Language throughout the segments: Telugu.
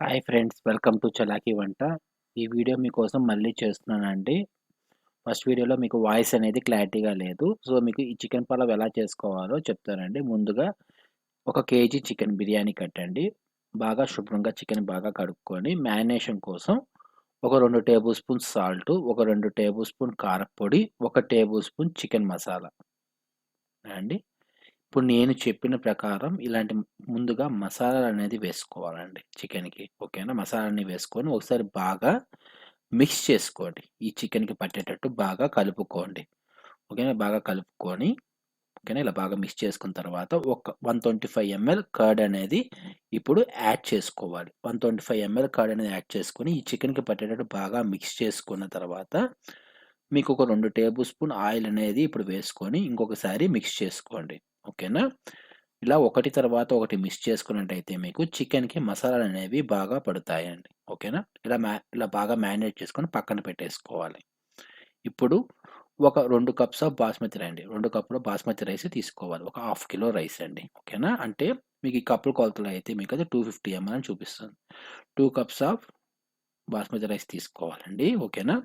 Hi friends welcome to Chalaki Vanta. ఈ వీడియో మీకోసం మళ్ళీ చేస్తున్నానండి. ఫస్ట్ వీడియోలో మీకు వాయిస్ అనేది క్లారిటీగా లేదు. సో మీకు ఈ చికెన్ పలావ్ ఎలా చేసుకోవాలో చెప్తానండి. ముందుగా ఒక కేజీ చికెన్ బిర్యానీ కట్టండి. బాగా శుభ్రంగా చికెన్ బాగా కడుక్కొని మ్యారినేషన్ కోసం ఒక రెండు టేబుల్ స్పూన్ సాల్ట్ ఒక రెండు టేబుల్ స్పూన్ కారపొడి ఒక టేబుల్ స్పూన్ చికెన్ మసాలా. అండి ఇప్పుడు నేను చెప్పిన ప్రకారం ఇలాంటి ముందుగా మసాలాలు అనేది వేసుకోవాలండి చికెన్కి ఓకేనా? మసాలాని వేసుకొని ఒకసారి బాగా మిక్స్ చేసుకోండి. ఈ చికెన్కి పట్టేటట్టు బాగా కలుపుకోండి. ఓకేనా? బాగా కలుపుకొని ఓకేనా? ఇలా బాగా మిక్స్ చేసుకున్న తర్వాత ఒక one twenty five ML curd అనేది ఇప్పుడు యాడ్ చేసుకోవాలి. One twenty five ML curd అనేది యాడ్ చేసుకొని ఈ చికెన్కి పట్టేటట్టు బాగా మిక్స్ చేసుకున్న తర్వాత మీకు ఒక రెండు టేబుల్ స్పూన్ ఆయిల్ అనేది ఇప్పుడు వేసుకొని ఇంకొకసారి మిక్స్ చేసుకోండి. ఓకేనా? ఇలా ఒకటి తర్వాత ఒకటి మిక్స్ చేసుకున్నట్టయితే మీకు చికెన్కి మసాలాలు అనేవి బాగా పడతాయండి. ఓకేనా? ఇలా మ్యా ఇలా బాగా మ్యారినేట్ చేసుకొని పక్కన పెట్టేసుకోవాలి. ఇప్పుడు ఒక రెండు కప్స్ ఆఫ్ బాస్మతి రైస్ అండి రెండు కప్పులు బాస్మతి రైస్ తీసుకోవాలి. ఒక హాఫ్ కిలో రైస్ అండి. ఓకేనా? అంటే మీకు ఈ కప్పుల కొలతలు అయితే మీకు అది టూ ఫిఫ్టీ ఎంఎల్ అని చూపిస్తుంది. Two cups of basmati rice తీసుకోవాలండి. ఓకేనా?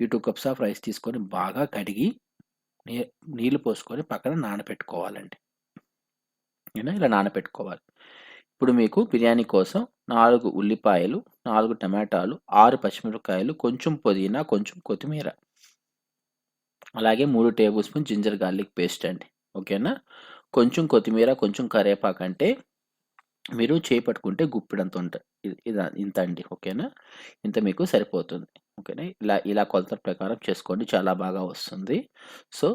ఈ టూ కప్స్ ఆఫ్ రైస్ తీసుకొని బాగా కడిగి నీళ్ళు పోసుకొని పక్కన నానబెట్టుకోవాలండి నేను ఇలా నానబెట్టుకోవాలి ఇప్పుడు మీకు బిర్యానీ కోసం నాలుగు ఉల్లిపాయలు నాలుగు టమాటాలు ఆరు పచ్చిమిరపకాయలు కొంచెం పుదీనా కొంచెం కొత్తిమీర. అలాగే మూడు table spoon ginger garlic paste అండి. ఓకేనా? కొంచెం కొత్తిమీర కొంచెం కరివేపాకు అంటే మీరు చేపట్టుకుంటే గుప్పిడంత ఉంటుంది ఇది ఇంత అండి. ఓకేనా? ఇంత మీకు సరిపోతుంది. ఓకేనా? ఇలా ఇలా కొలత ప్రకారం చేసుకోండి. చాలా బాగా వస్తుంది. సో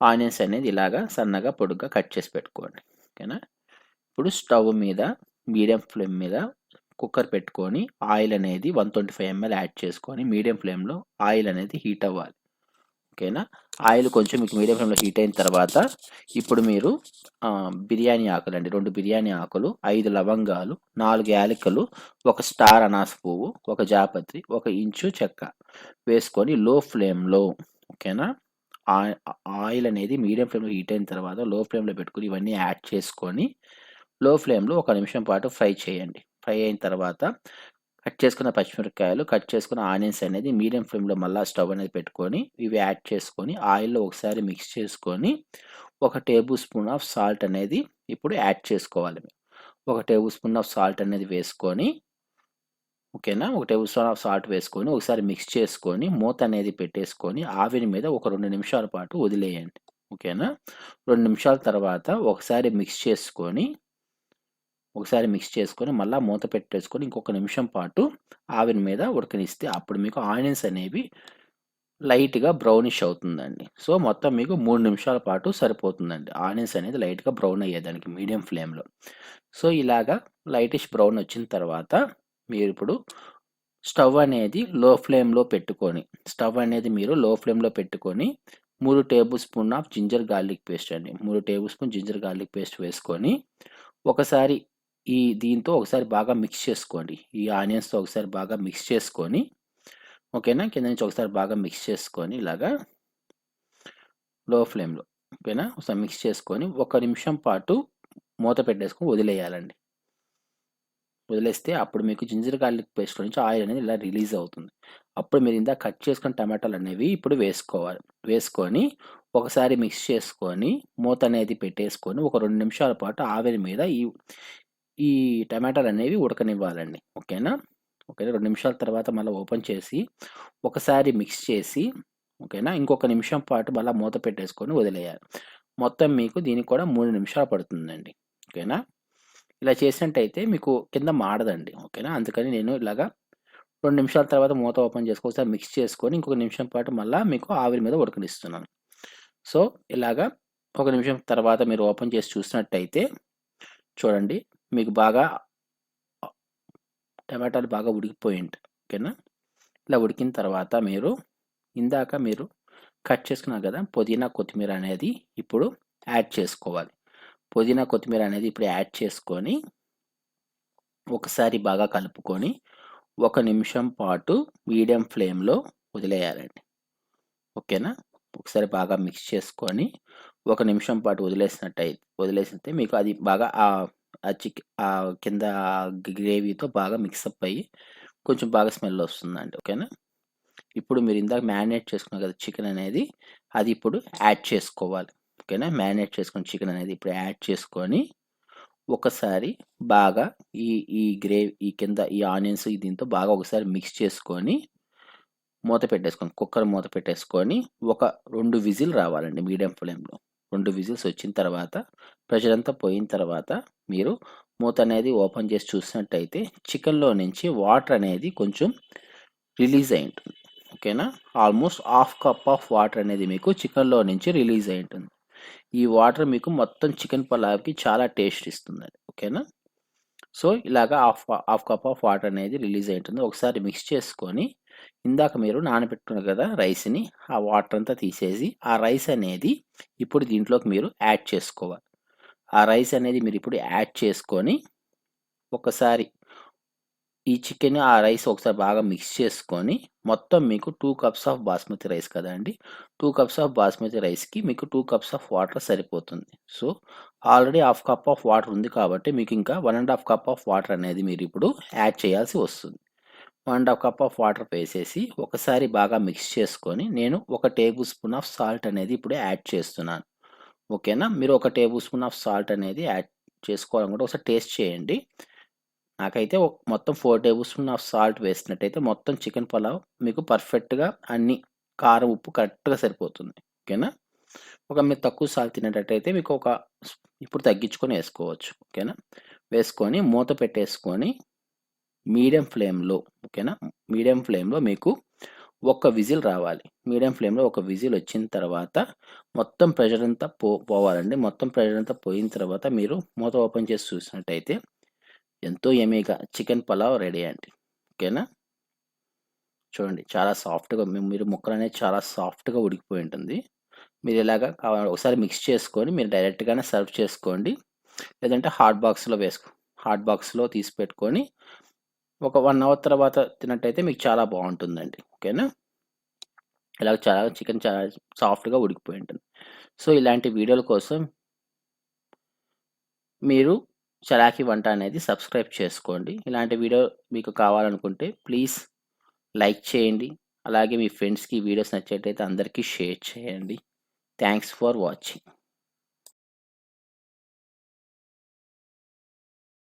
ఆనియన్స్ అనేది ఇలాగా సన్నగా పొడుగ్గా కట్ చేసి పెట్టుకోండి. ఓకేనా? ఇప్పుడు స్టవ్ మీద మీడియం ఫ్లేమ్ మీద కుక్కర్ పెట్టుకొని ఆయిల్ అనేది one twenty five ML add చేసుకొని మీడియం ఫ్లేమ్లో ఆయిల్ అనేది హీట్ అవ్వాలి. ఓకేనా? ఆయిల్ కొంచెం మీకు మీడియం ఫ్లేమ్లో హీట్ అయిన తర్వాత ఇప్పుడు మీరు బిర్యానీ ఆకులు అండి రెండు బిర్యానీ ఆకులు ఐదు లవంగాలు నాలుగు యాలకులు ఒక స్టార్ అనాస పువ్వు ఒక జాపత్రి ఒక ఇంచు చెక్క వేసుకొని లో ఫ్లేమ్లో ఓకేనా? ఆయిల్ అనేది మీడియం ఫ్లేమ్లో హీట్ అయిన తర్వాత లో ఫ్లేమ్లో పెట్టుకుని ఇవన్నీ యాడ్ చేసుకొని లో ఫ్లేమ్లో ఒక నిమిషం పాటు ఫ్రై చేయండి. ఫ్రై అయిన తర్వాత కట్ చేసుకున్న పచ్చిమిరపకాయలు కట్ చేసుకున్న ఆనియన్స్ అనేది మీడియం ఫ్లేమ్లో మళ్ళీ స్టవ్ అనేది పెట్టుకొని ఇవి యాడ్ చేసుకొని ఆయిల్లో ఒకసారి మిక్స్ చేసుకొని ఒక టేబుల్ స్పూన్ ఆఫ్ సాల్ట్ అనేది ఇప్పుడు యాడ్ చేసుకోవాలి. ఒక టేబుల్ స్పూన్ ఆఫ్ సాల్ట్ అనేది వేసుకొని ఓకేనా? ఒక టేబుల్ స్పూన్ ఆఫ్ సాల్ట్ వేసుకొని ఒకసారి మిక్స్ చేసుకొని మూత అనేది పెట్టేసుకొని ఆవిరి మీద ఒక రెండు నిమిషాల పాటు వదిలేయండి. ఓకేనా? రెండు నిమిషాల తర్వాత ఒకసారి మిక్స్ చేసుకొని ఒకసారి మిక్స్ చేసుకొని మళ్ళీ మూత పెట్టేసుకొని ఇంకొక నిమిషం పాటు ఆవిరి మీద ఉడకనిస్తే అప్పుడు మీకు ఆనియన్స్ అనేవి లైట్గా బ్రౌనిష్ అవుతుందండి. సో మొత్తం మీకు మూడు నిమిషాల పాటు సరిపోతుందండి. ఆనియన్స్ అనేది లైట్గా బ్రౌన్ అయ్యేదానికి మీడియం ఫ్లేమ్లో సో ఇలాగా లైటిష్ బ్రౌన్ వచ్చిన తర్వాత మీరు ఇప్పుడు స్టవ్ అనేది లో ఫ్లేమ్లో పెట్టుకొని స్టవ్ అనేది మీరు లో ఫ్లేమ్లో పెట్టుకొని మూడు table spoon of ginger garlic paste అండి. మూడు table spoon ginger garlic paste వేసుకొని ఒకసారి ఈ దీంతో ఒకసారి బాగా మిక్స్ చేసుకోండి. ఈ ఆనియన్స్తో ఒకసారి బాగా మిక్స్ చేసుకొని ఓకేనా? కింద నుంచి ఒకసారి బాగా మిక్స్ చేసుకొని ఇలాగా లో ఫ్లేమ్లో ఓకేనా? ఒకసారి మిక్స్ చేసుకొని ఒక నిమిషం పాటు మూత పెట్టేసుకొని వదిలేయాలండి. వదిలేస్తే అప్పుడు మీకు జింజర్ గార్లిక్ పేస్ట్ నుంచి ఆయిల్ అనేది ఇలా రిలీజ్ అవుతుంది. అప్పుడు మీరు ఇందా కట్ చేసుకున్న టమాటాలు అనేవి ఇప్పుడు వేసుకోవాలి. వేసుకొని ఒకసారి మిక్స్ చేసుకొని మూత అనేది పెట్టేసుకొని ఒక రెండు నిమిషాల పాటు ఆవిరి మీద ఈ ఈ టమాటాలు అనేవి ఉడకనివ్వాలండి. ఓకేనా? ఓకేనా? రెండు నిమిషాల తర్వాత మళ్ళీ ఓపెన్ చేసి ఒకసారి మిక్స్ చేసి ఓకేనా? ఇంకొక నిమిషం పాటు మళ్ళీ మూత పెట్టేసుకొని వదిలేయాలి. మొత్తం మీకు దీనికి కూడా మూడు నిమిషాలు పడుతుందండి. ఓకేనా? ఇలా చేసినట్టయితే మీకు కింద మాడదండి. ఓకేనా? అందుకని నేను ఇలాగా రెండు నిమిషాల తర్వాత మూత ఓపెన్ చేసుకొని ఒకసారి మిక్స్ చేసుకొని ఇంకొక నిమిషం పాటు మళ్ళీ మీకు ఆవిరి మీద ఉడకనిస్తున్నాను. సో ఇలాగా ఒక నిమిషం తర్వాత మీరు ఓపెన్ చేసి చూసినట్టయితే చూడండి మీకు బాగా టమాటాలు బాగా ఉడికిపోయి ఓకేనా? ఇలా ఉడికిన తర్వాత మీరు ఇందాక మీరు కట్ చేసుకున్నారు కదా పుదీనా కొత్తిమీర అనేది ఇప్పుడు యాడ్ చేసుకోవాలి. పుదీనా కొత్తిమీర అనేది ఇప్పుడు యాడ్ చేసుకొని ఒకసారి బాగా కలుపుకొని ఒక నిమిషం పాటు మీడియం ఫ్లేమ్లో వదిలేయాలండి ఓకేనా? ఒకసారి బాగా మిక్స్ చేసుకొని ఒక నిమిషం పాటు వదిలేసినట్టయితే వదిలేసినట్టే మీకు అది బాగా ఆ చిక్ ఆ కింద గ్రేవీతో బాగా మిక్సప్ అయ్యి కొంచెం బాగా స్మెల్ వస్తుందండి ఓకేనా? ఇప్పుడు మీరు ఇందాక మ్యారినేట్ చేసుకున్నారు కదా చికెన్ అనేది అది ఇప్పుడు యాడ్ చేసుకోవాలి ఓకేనా? మ్యారినేట్ చేసుకున్న చికెన్ అనేది ఇప్పుడు యాడ్ చేసుకొని ఒకసారి బాగా ఈ ఈ గ్రేవీ ఈ కింద ఈ ఆనియన్స్ దీంతో బాగా ఒకసారి మిక్స్ చేసుకొని మూత పెట్టేసుకొని కుక్కర్ మూత పెట్టేసుకొని ఒక రెండు విజిల్ రావాలండి మీడియం ఫ్లేమ్లో. రెండు విజిల్స్ వచ్చిన తర్వాత ప్రెషర్ అంతా పోయిన తర్వాత మీరు మూత అనేది ఓపెన్ చేసి చూసినట్టయితే చికెన్లో నుంచి వాటర్ అనేది కొంచెం రిలీజ్ అయి ఉంటుంది. ఓకేనా? Almost half cup of water అనేది మీకు చికెన్లో నుంచి రిలీజ్ అయి ఉంటుంది. ఈ వాటర్ మీకు మొత్తం చికెన్ పలావ్కి చాలా టేస్ట్ ఇస్తుందండి. ఓకేనా? సో ఇలాగా half half cup of water అనేది రిలీజ్ అయి ఉంటుంది. ఒకసారి మిక్స్ చేసుకొని ఇందాక మీరు నానబెట్టుకున్నారు కదా రైస్ని ఆ వాటర్ అంతా తీసేసి ఆ రైస్ అనేది ఇప్పుడు దీంట్లోకి మీరు యాడ్ చేసుకోవాలి. ఆ రైస్ అనేది మీరు ఇప్పుడు యాడ్ చేసుకొని ఒకసారి ఈ చికెన్ ఆ రైస్ ఒకసారి బాగా మిక్స్ చేసుకొని మొత్తం మీకు two cups of basmati rice కదండి టూ కప్స్ ఆఫ్ బాస్మతి రైస్కి మీకు టూ కప్స్ ఆఫ్ వాటర్ సరిపోతుంది. So already half cup of water ఉంది కాబట్టి మీకు ఇంకా one and half cup of water అనేది మీరు ఇప్పుడు యాడ్ చేయాల్సి వస్తుంది. One and half cup of water వేసేసి ఒకసారి బాగా మిక్స్ చేసుకొని నేను ఒక టేబుల్ స్పూన్ ఆఫ్ సాల్ట్ అనేది ఇప్పుడు యాడ్ చేస్తున్నాను. ఓకేనా? మీరు ఒక టేబుల్ స్పూన్ ఆఫ్ సాల్ట్ అనేది యాడ్ చేసుకోవాలనుకుంటే ఒకసారి టేస్ట్ చేయండి. నాకైతే మొత్తం four table spoon of salt వేసినట్టయితే మొత్తం చికెన్ పలావ్ మీకు పర్ఫెక్ట్గా అన్ని కారం ఉప్పు కరెక్ట్గా సరిపోతుంది. ఓకేనా? ఒక మీరు తక్కువ సాల్ట్ తినేటట్టయితే మీకు ఒక ఇప్పుడు తగ్గించుకొని వేసుకోవచ్చు. ఓకేనా? వేసుకొని మూత పెట్టేసుకొని మీడియం ఫ్లేమ్లో ఓకేనా? మీడియం ఫ్లేమ్లో మీకు ఒక్క విజిల్ రావాలి. మీడియం ఫ్లేమ్లో ఒక విజిల్ వచ్చిన తర్వాత మొత్తం ప్రెషర్ అంతా పో పోవాలండి. మొత్తం ప్రెషర్ అంతా పోయిన తర్వాత మీరు మూత ఓపెన్ చేసి చూసినట్టయితే ఎంతో ఎమీగా చికెన్ పలావ్ రెడీ అండి. ఓకేనా? చూడండి చాలా సాఫ్ట్గా మీరు ముక్కలు అనేది చాలా సాఫ్ట్గా ఉడికిపోయి ఉంటుంది. మీరు ఇలాగా కావాలి ఒకసారి మిక్స్ చేసుకొని మీరు డైరెక్ట్గానే సర్వ్ చేసుకోండి. లేదంటే హాట్ బాక్స్లో వేసుకో హాట్ బాక్స్లో తీసి పెట్టుకొని ఒక వన్ అవర్ తర్వాత తిన్నట్టయితే మీకు చాలా బాగుంటుందండి. ఓకేనా? ఇలా చాలా చికెన్ చాలా సాఫ్ట్గా ఉడికిపోయి ఉంటుంది. సో ఇలాంటి వీడియోల కోసం మీరు చలాకి వంట అనేది సబ్స్క్రైబ్ చేసుకోండి. ఇలాంటి వీడియో మీకు కావాలనుకుంటే ప్లీజ్ లైక్ చేయండి. అలాగే మీ ఫ్రెండ్స్కి వీడియోస్ నచ్చేటైతే అందరికీ షేర్ చేయండి. Thanks for watching.